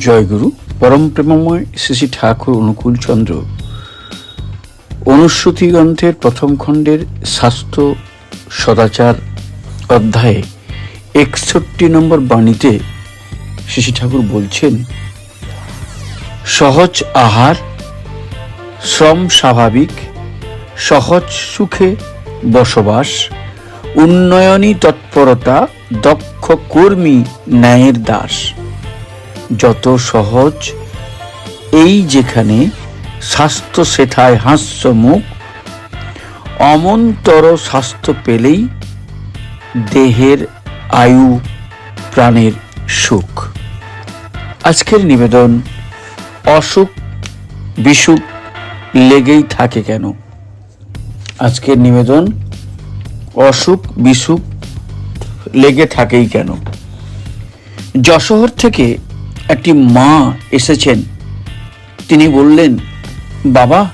জয়গুরু পরম প্রেমময় শ্রী ঠাকুর অনুকূল চন্দ্র। অনুশ্রুতি গ্রন্থের প্রথম খণ্ডের স্বাস্থ্য সদাচার অধ্যায়ে একষট্টি নম্বর বাণীতে শ্রী ঠাকুর বলছেন, সহজ আহার, শ্রম স্বাভাবিক, সহজ সুখে বসবাস, উন্নয়নী তৎপরতা, দক্ষ কর্মী, ন্যায়ের দাস। যত সহজ, এই যেখানে স্বাস্থ্য সেথায় হাস্য মুখ অমন্তর স্বাস্থ্য পেলেই দেহের আয়ু, প্রাণের সুখ। আজকের নিবেদন, অসুখ, বিসুখ লেগেই থাকে কেন? আজকের নিবেদন, অসুখ, বিসুখ লেগে থাকেই কেন? যশোহর থেকে একটি মা এসেছেন। তিনি বললেন, বাবা,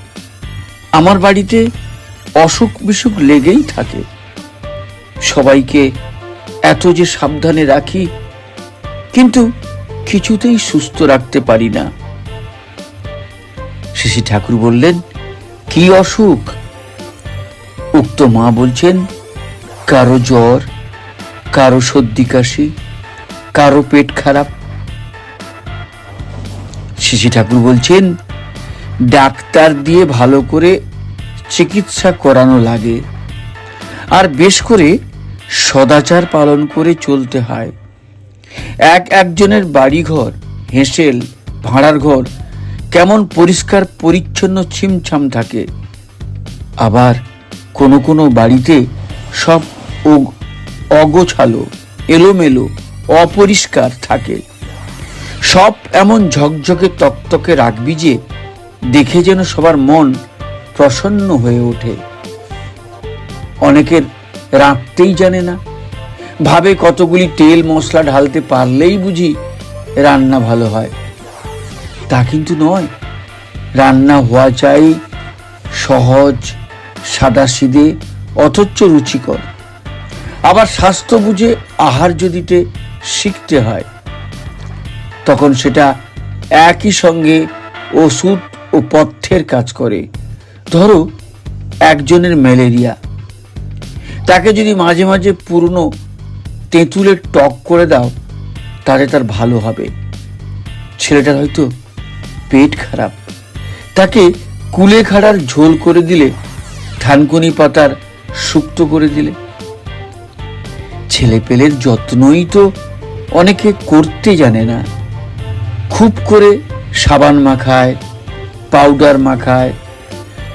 আমার বাড়িতে অসুখ বিসুখ লেগেই থাকে। সবাইকে এত যে সাবধানে রাখি, কিন্তু কিছুতেই সুস্থ রাখতে পারি না। শিশি ঠাকুর বললেন, কি অসুখ? উক্ত মা বলছেন, কারও জ্বর, কারও সর্দি কাশি, কারও পেট খারাপ শিশি ঠাকুর বলছেন, ডাক্তার দিয়ে ভালো করে চিকিৎসা করানো লাগে। আর বেশ করে সদাচার পালন করে চলতে হয়। এক একজনের বাড়িঘর, হেঁসেল, ভাড়ার ঘর, কেমন পরিষ্কার, পরিচ্ছন্ন ছিমছাম থাকে। আবার কোনো কোনো বাড়িতে সব অগোছালো, এলোমেলো, অপরিষ্কার থাকে। সব এমন ঝকঝকে তকতকে রাখবি যে দেখে যেন সবার মন প্রসন্ন হয়ে ওঠে। অনেকের রাঁধতেই জানে না। ভাবে কতগুলি তেল মশলা ঢালতে পারলেই বুঝি রান্না ভালো হয়। তা কিন্তু নয়। রান্না হওয়া চাই সহজ সাদাসিদে অথচ রুচিকর। আবার স্বাস্থ্য বুঝে আহার যদিতে শিখতে হয় তখন সেটা একই সঙ্গে ওষুধ ও পথ্যের কাজ করে। ধরো, একজনের ম্যালেরিয়া। তাকে যদি মাঝে মাঝে পুরনো তেঁতুলের টক করে দাও, তাহলে তার ভালো হবে। ছেলেটার হয়তো পেট খারাপ। তাকে কুলেখাড়ার ঝোল করে দিলে, থানকুনি পাতার সুক্ত করে দিলে। ছেলে পেলের যত্নই তো অনেকে করতে জানে না। খুব করে সাবান মাখায় পাউডার মাখায়,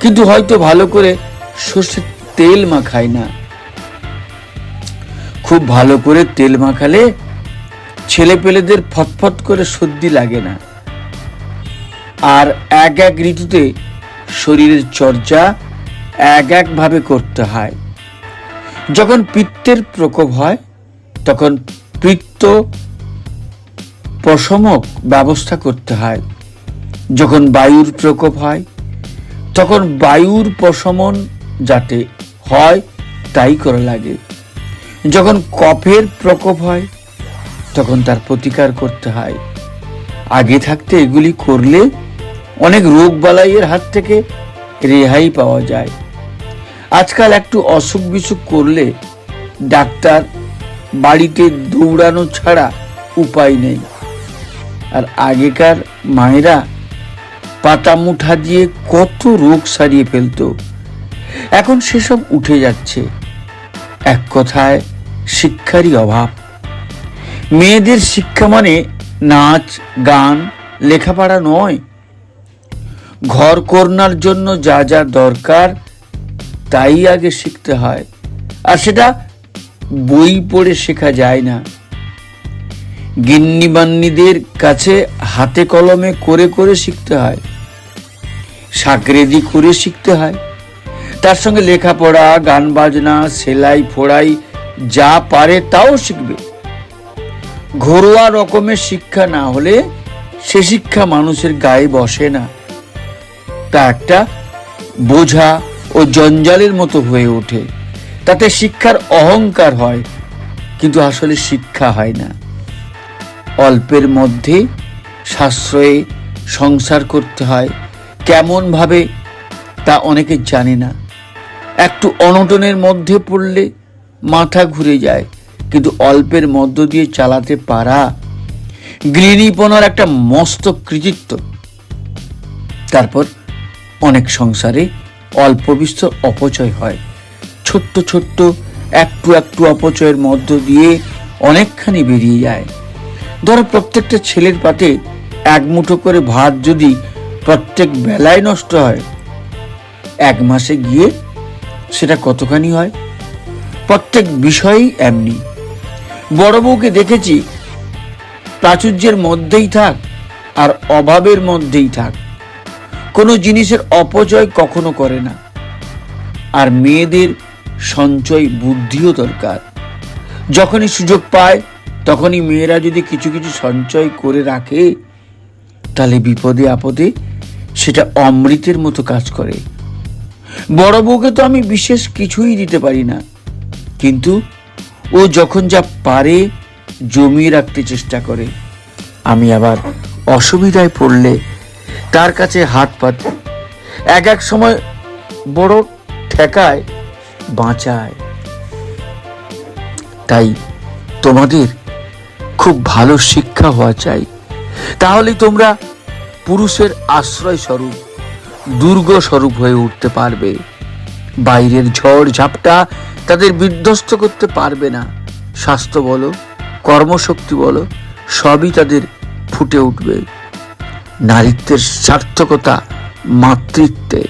কিন্তু হয়তো ভালো করে সর্ষের তেল মাখায় না। খুব ভালো করে তেল মাখালে ছেলে পেলেদের ফটফট করে সর্দি লাগে না। আর এক এক ঋতুতে শরীরের চর্চা এক একভাবে করতে হয়। যখন পিত্তের প্রকোপ হয়, তখন পিত্ত প্রশমক ব্যবস্থা করতে হয়। যখন বায়ুর প্রকোপ হয়, তখন বায়ুর প্রশমন যাতে হয়, তাই করা লাগে। যখন কফের প্রকোপ হয়, তখন তার প্রতিকার করতে হয়। আগে থাকতে এগুলি করলে অনেক রোগ বালাইয়ের হাত থেকে রেহাই পাওয়া যায়। আজকাল একটু অসুখ বিসুখ করলে ডাক্তার বাড়িতে দৌড়ানো ছাড়া উপায় নেই। আর আগেকার মায়েরা পাতা মুঠা দিয়ে কত রোগ সারিয়ে ফেলতো। এখন সেসব উঠে যাচ্ছে। এক কথায়, শিক্ষারই অভাব। মেয়েদের শিক্ষা মানে নাচ, গান, লেখাপড়া নয়। ঘর করনার জন্য যা যা দরকার, তাই আগে শিখতে হয়। আর সেটা বই পড়ে শেখা যায় না। গিন্নিবান্নিদের কাছে হাতে কলমে করে করে শিখতে হয়। সাকরেদি করে শিখতে হয়। তার সঙ্গে লেখাপড়া, গান বাজনা, সেলাই ফোড়াই, যা পারে তাও শিখবে। ঘরোয়া রকমের শিক্ষা না হলে সে শিক্ষা মানুষের গায়ে বসে না। তা একটা বোঝা ও জঞ্জালের মতো হয়ে ওঠে। তাতে শিক্ষার অহংকার হয়, কিন্তু আসলে শিক্ষা হয় না। অল্পের মধ্যে সাশ্রয়ে সংসার করতে হয়। কেমনভাবে তা অনেকে জানে না। একটু অনটনের মধ্যে পড়লে মাথা ঘুরে যায়, কিন্তু অল্পের মধ্য দিয়ে চালাতে পারা গৃহিণীপনার একটা মস্ত কৃতিত্ব। তারপর অনেক সংসারে অল্প বিস্তর অপচয় হয়। ছোট্ট ছোট্ট একটু একটু অপচয়ের মধ্য দিয়ে অনেকখানি বেরিয়ে যায়। ধরো প্রত্যেকটা ছেলের পাতে এক মুঠো করে ভাত যদি প্রত্যেক বেলায় নষ্ট হয়, এক মাসে গিয়ে সেটা কতখানি হয়? প্রত্যেক বিষয়েই এমনি। বড় বউকে দেখেছি, প্রাচুর্যের মধ্যেই থাক আর অভাবের মধ্যেই থাক। কোনো জিনিসের অপচয় কখনো করে না। আর মেয়েদের সঞ্চয় বুদ্ধিও দরকার। যখনই সুযোগ পায় তখনই মেয়েরা যদি কিছু কিছু সঞ্চয় করে রাখে, তাহলে বিপদে আপদে সেটা অমৃতের মতো কাজ করে। বড় বউকে তো আমি বিশেষ কিছুই দিতে পারি না। কিন্তু ও যখন যা পারে, জমিয়ে রাখতে চেষ্টা করে। আমি আবার অসুবিধায় পড়লে তার কাছে হাত পাতি। এক এক সময় বড় ঠেকায়, বাঁচায়। তাই তোমাদের খুব ভালো শিক্ষা হওয়া চাই। তাহলে তোমরা পুরুষের আশ্রয় স্বরূপ, দুর্গ স্বরূপ হয়ে উঠতে পারবে। বাইরের ঝড় ঝাপটা তাদের বিধ্বস্ত করতে পারবে না। স্বাস্থ্য বলো, কর্মশক্তি বলো, সবই তাদের ফুটে উঠবে। নারীত্বের সার্থকতা মাতৃত্বে।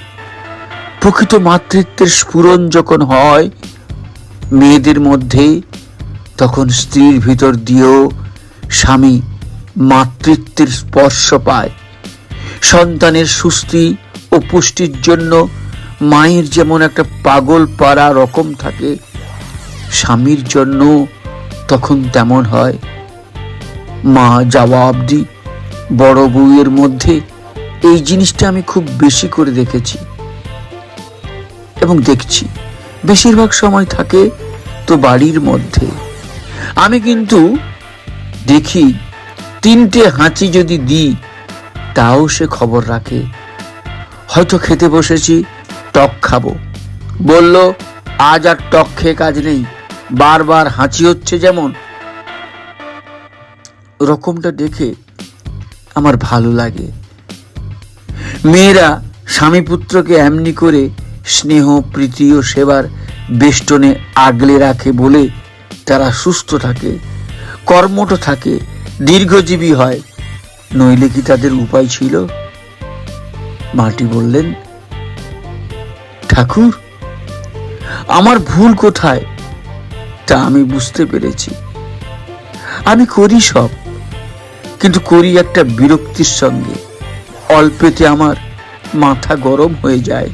প্রকৃত মাতৃত্বের স্ফুরণ যখন হয়, মেয়েদের মধ্যে তখন স্ত্রীর ভিতর দিয়েও স্বামী মাতৃত্বের স্পর্শ পায়। সন্তানের সুস্থি ও পুষ্টির জন্য মায়ের যেমন একটা পাগল পাড়া রকম থাকে, স্বামীর জন্য তখন তেমন হয়। মা যাওয়া অবধি বড় বউয়ের মধ্যে এই জিনিসটা আমি খুব বেশি করে দেখেছি এবং দেখছি। বেশিরভাগ সময় থাকে তো বাড়ির মধ্যে। আমি কিন্তু দেখি তিনটে হাঁচি যদি দিই, তাও সে খবর রাখে। হয়তো খেতে বসেছি, টক খাব। বলল, আজ আর টক খেয়ে কাজ নেই, বারবার হাঁচি হচ্ছে যেমন। রকমটা দেখে আমার ভালো লাগে। মেয়েরা স্বামী পুত্রকে এমনি করে স্নেহ, প্রীতি ও সেবার বেষ্টনে আগলে রাখে বলে তারা সুস্থ থাকে, কর্মঠ থাকে, দীর্ঘজীবী হয়, নইলে কি তাদের উপায় ছিল? মাটি বললেন, ঠাকুর, আমার ভুল কোথায়? তা আমি বুঝতে পেরেছি। আমি করি সব, কিন্তু করি একটা বিরক্তির সঙ্গে। অল্পেতে আমার মাথা গরম হয়ে যায়।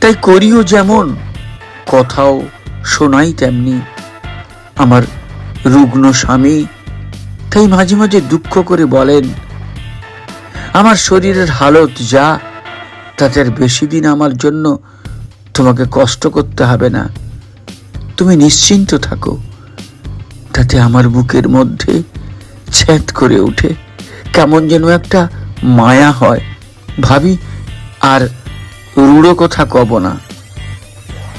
তাই করিও যেমন, কথাও শোনাই তেমনি। আমার রুগ্ন স্বামী। তাই মাঝে মাঝে দুঃখ করে বলেন, আমার শরীরের হালত যা, তাতে বেশি দিন আমার জন্য তোমাকে কষ্ট করতে হবে না। তুমি নিশ্চিন্ত থাকো, তাতে আমার বুকের মধ্যে ছেদ করে ওঠে। কেমন যেন একটা মায়া হয়। ভাবি, আর রূঢ় কথা কব না।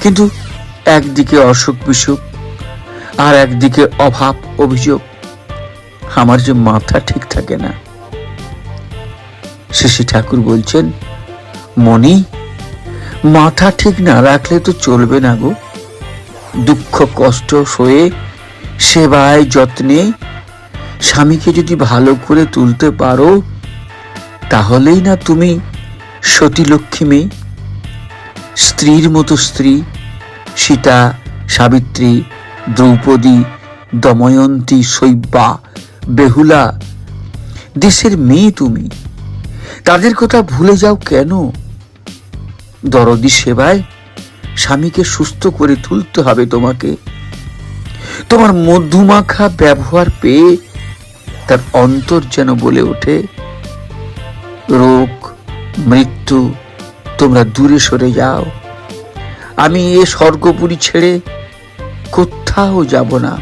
কিন্তু একদিকে অসুখ বিসুখ আর একদিকে অভাব, অভিযোগ। আমার যে মাথা ঠিক থাকে না। শেষে ঠাকুর বলছেন মনি মাথা ঠিক না রাখলে তো চলবে না গো। দুঃখ, কষ্ট সয়ে সেবায় যত্নে স্বামীকে যদি ভালো করে তুলতে পারো, তাহলেই না তুমি সতী লক্ষ্মী মেয়ে। স্ত্রীর মতো স্ত্রী, সীতা, সাবিত্রী দ্রৌপদী, দময়ন্তী শৈব্যা, বেহুলা, দেশের মেয়ে তুমি। তাদের কথা ভুলে যাও কেন? দরদি সেবায় স্বামীকে সুস্থ করে তুলতে হবে তোমাকে। তোমার মধুমাখা ব্যবহার পেয়ে তার অন্তর যেন বলে ওঠে, রোগ, মৃত্যু, তোমরা দূরে সরে যাও। আমি এ স্বর্গপুরী ছেড়ে কোথাও যাব না।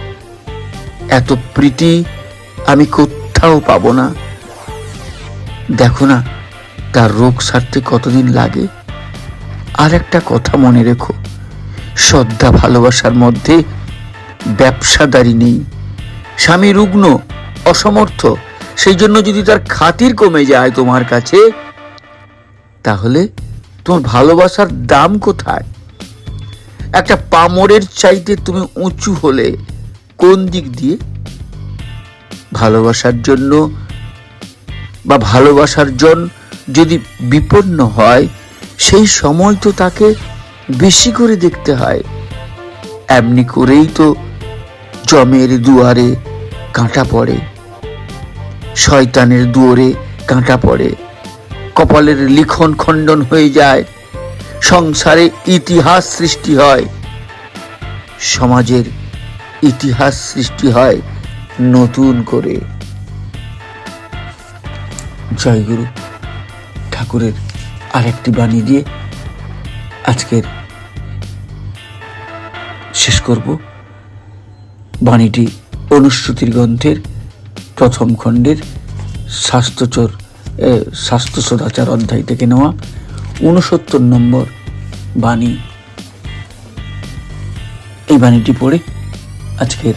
এত প্রীতি আমি কোথাও পাব না। দেখো না, তার রোগ সারতে কতদিন লাগে? আর একটা কথা মনে রেখো, শ্রদ্ধা ভালোবাসার মধ্যে ব্যবসাদারি নেই। স্বামী রুগ্ন, অসমর্থ, সেই জন্য যদি তার খাতির কমে যায় তোমার কাছে, তাহলে তোমার ভালোবাসার দাম কোথায়? একটা পামরের চাইতে তুমি উঁচু হলে কোন দিক দিয়ে? ভালোবাসার জন্য বা ভালোবাসার জন যদি বিপন্ন হয়, সেই সময় তো তাকে বেশি করে দেখতে হয়। এমনি করেই তো জমের দুয়ারে কাঁটা পড়ে, শয়তানের দুয়ারে কাঁটা পড়ে। কপালের লিখন খণ্ডন হয়ে যায় সংসারে ইতিহাস সৃষ্টি হয়। সমাজের ইতিহাস সৃষ্টি হয় নতুন করে। জয়গুরু ঠাকুরের আরেকটি বাণী দিয়ে আজকের শেষ করব। বাণীটি অনুশ্রুতির গ্রন্থের প্রথম খণ্ডের স্বাস্থ্যচর স্বাস্থ্য সদাচার অধ্যায় থেকে নেওয়া। উনসত্তর নম্বর বাণী। এই বাণীটি পড়ে আজকের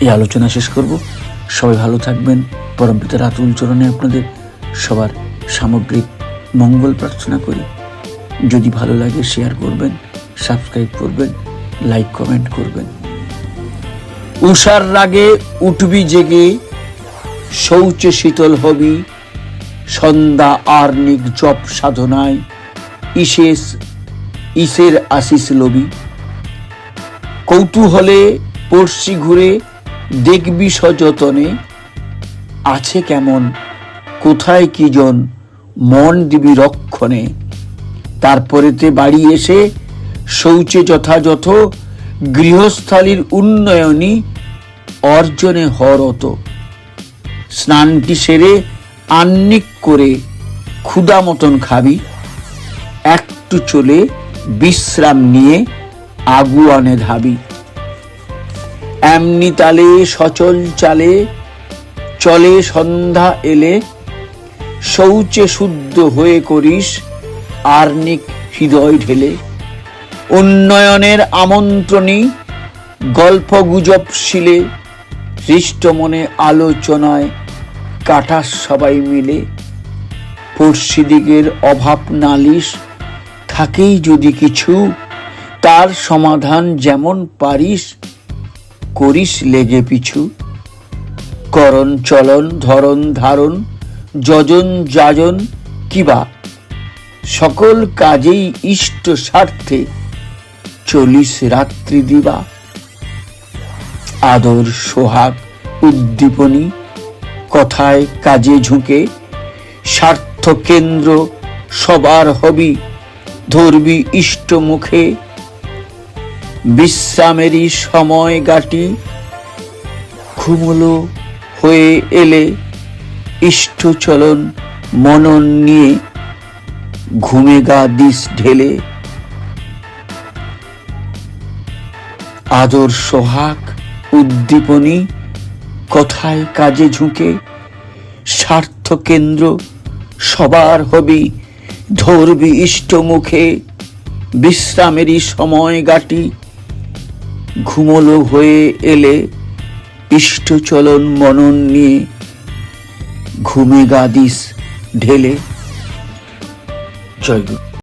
এই আলোচনা শেষ করব। সবাই ভালো থাকবেন। পরমপিতার আতুল চরণে আপনাদের সবার সামগ্রিক মঙ্গল প্রার্থনা করি। যদি ভালো লাগে শেয়ার করবেন সাবস্ক্রাইব করবেন লাইক কমেন্ট করবেন। উষার রাগে উঠবি জেগে, শৌচে শীতল হবি, সন্ধ্যা আর্নিক জপ সাধনায়। ইশেষ ইসের আশিস লবি কৌতূহলে পড়শি ঘুরে দেখবি সযতনে। আছে কেমন, কোথায় কি জন, মন দিবি রক্ষণে। তারপরেতে বাড়ি এসে শৌচে যথাযথ গৃহস্থালির উন্নয়নই অর্জনে হরত। স্নানটি সেরে আন্নিক করে ক্ষুদা মতন খাবি। একটু চলে বিশ্রাম নিয়ে আগুয়ানে ধাবি। এমনি তালে সচল চালে, চলে সন্ধ্যা এলে শৌচে শুদ্ধ হয়ে করিস আর্নিক হৃদয় ঢেলে। উন্নয়নের আমন্ত্রণী গল্প গুজব শিলে হৃষ্ট মনে আলোচনায় কাটাস সবাই মিলে। পড়শিদিগের অভাব নালিশ থাকেই যদি কিছু, তার সমাধান যেমন পারিস, করিস লেগে পিছু। করণ চলন ধরন ধারণ, যজন যাজন কিবা সকল কাজেই ইষ্ট স্বার্থে চলিস রাত্রি দিবা। আদর, সোহাগ, উদ্দীপনী, কথায় কাজে ঝুঁকে স্বার্থ কেন্দ্র সবার হবি। ধরবি ইষ্ট মুখে। বিশ্রামেরই সময় গাটি। ঘুমলো হয়ে এলে ইষ্ট চলন মনন নিয়ে ঘুমে গা দিস ঢেলে। আদর সোহাগ উদ্দীপনী কথায় কাজে ঝুঁকে। স্বার্থ কেন্দ্র সবার হবি ধরবি ইষ্ট মুখে। বিশ্রামেরই সময় গাটি। ঘুমলো হয়ে এলে ইষ্ট চলন মনন নিয়ে ঘুমে গাদিস ঢেলে। জয় গুরু।